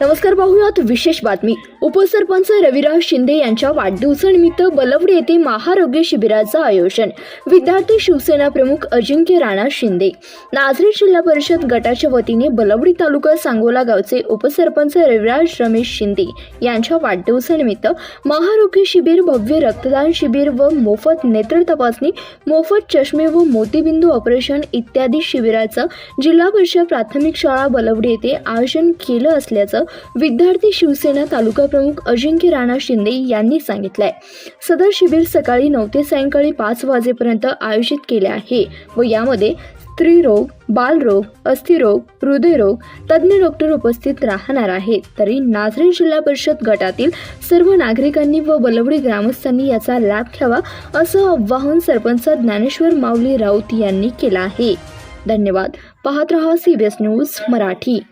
नमस्कार पाहूयात विशेष बातमी. उपसरपंच रविराज शिंदे यांच्या वाढदिवसानिमित्त बलवडे येथे महाआरोग्य शिबिराचं आयोजन. विद्यार्थी शिवसेना प्रमुख अजिंक्य राणा शिंदे. नाझरी जिल्हा परिषद गटाच्या वतीने बलवडी तालुका सांगोला गावचे उपसरपंच रविराज रमेश शिंदे यांच्या वाढदिवसानिमित्त महाआरोग्य शिबिर भव्य रक्तदान शिबिर व मोफत नेत्र तपासणी मोफत चष्मे व मोतीबिंदू ऑपरेशन इत्यादी शिबिराचं जिल्हा परिषद प्राथमिक शाळा बलवडी येथे आयोजन केलं असल्याचं विद्यार्थी शिवसेना तालुका प्रमुख अजिंक्य राणा शिंदे यांनी सांगितलंय. सदर शिबिर सकाळी नऊ ते सायंकाळी पाच वाजेपर्यंत आयोजित केले आहे व यामध्ये स्त्रीरोग बालरोग अस्थिरोग हृदयरोग तज्ज्ञ डॉक्टर उपस्थित राहणार आहेत. तरी नाझरी जिल्हा परिषद गटातील सर्व नागरिकांनी व बलवडी ग्रामस्थांनी याचा लाभ घ्यावा असं आवाहन सरपंच ज्ञानेश्वर माऊली राऊत यांनी केलं आहे. धन्यवाद. पाहत रहा सीबीएस न्यूज मराठी.